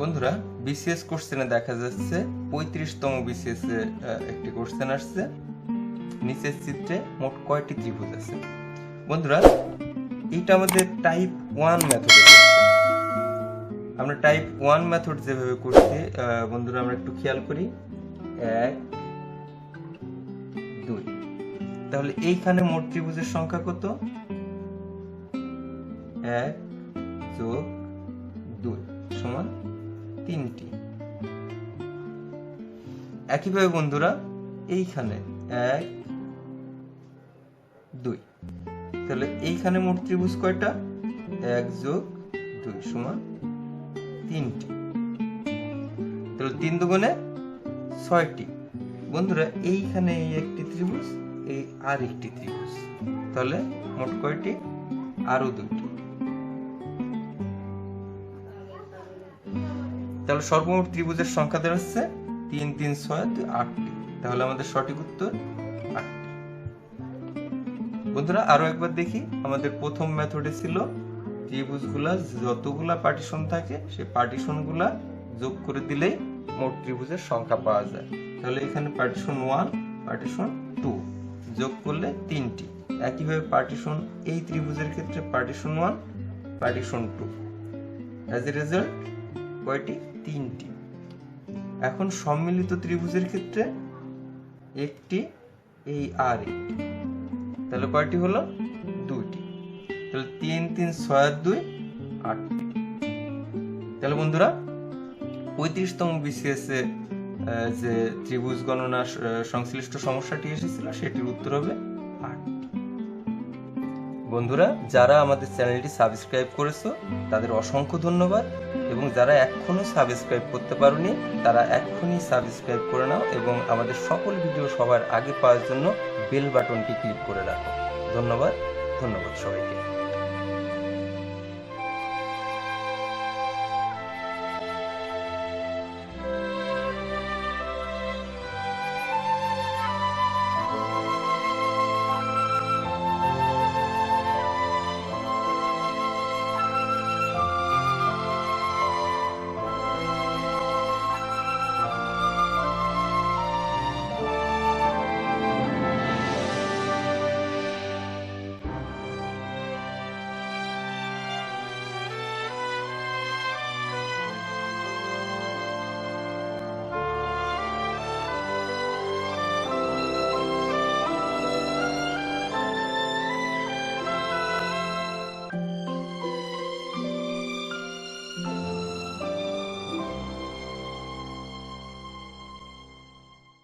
বন্ধুরা বিসিএস কোশ্চেনে দেখা যাচ্ছে, পঁয়ত্রিশতম বিসিএস এ একটি কোশ্চেন আসছে। নিচের চিত্রে মোট কয়টি ত্রিভুজ আছে? বন্ধুরা, এইটা আমাদের টাইপ ওয়ান মেথডে আমরা টাইপ ওয়ান মেথড যেভাবে করছি বন্ধুরা, আমরা একটু খেয়াল করি। এক, দুই। তাহলে এইখানে মোট ত্রিভুজের সংখ্যা কত? এক যোগ দুই সমান তিনটি। একইভাবে বন্ধুরা, এইখানে এক, দুই। তাহলে এইখানে মোট ত্রিভুজ কয়টা? এক যোগ দুই সমান তিনটি। তাহলে তিন দুগুণে ছয়টি। বন্ধুরা, এইখানে এই একটি ত্রিভুজ, এই আর একটি ত্রিভুজ। তাহলে মোট কয়টি? আরও দুইটি তাহলে সর্বমোট ত্রিভুজের সংখ্যা দাঁড়াচ্ছে তিন তিন, ছয়, দুই, আটটি। তাহলে আমাদের সঠিক উত্তর আটটি। বন্ধুরা, আরও একবার দেখি, আমাদের প্রথম মেথডে ছিল ত্রিভুজগুলা যতগুলা পার্টিশন থাকে, সেই পার্টিশনগুলা যোগ করে দিলেই মোট ত্রিভুজের সংখ্যা পাওয়া যায়। তাহলে এখানে পার্টিশন ওয়ান পার্টিশন টু যোগ করলে তিনটি। একইভাবে পার্টিশন এই ত্রিভুজের ক্ষেত্রে partition one partition two as a result কয়টি? তিনটি। এখন সম্মিলিত ত্রিভুজের ক্ষেত্রে একটি এই আর তাহলে কয়টি হলো? দুইটি। তাহলে তিন তিন, ছয় আর দুই, আট। তাহলে বন্ধুরা, পঁয়ত্রিশতম বিসিএস যে ত্রিভুজ গণনা সংশ্লিষ্ট সমস্যাটি এসেছিল, সেটির উত্তর হবে আটটি বন্ধুরা, যারা আমাদের চ্যানেলটি সাবস্ক্রাইব করেছ, তাদের অসংখ্য ধন্যবাদ। এবং যারা এখনও সাবস্ক্রাইব করতে পারোনি, তারা এখনই সাবস্ক্রাইব করে নাও এবং আমাদের সকল ভিডিও সবার আগে পাওয়ার জন্য বেল বাটনটি ক্লিক করে রাখো। ধন্যবাদ ধন্যবাদ সবাইকে।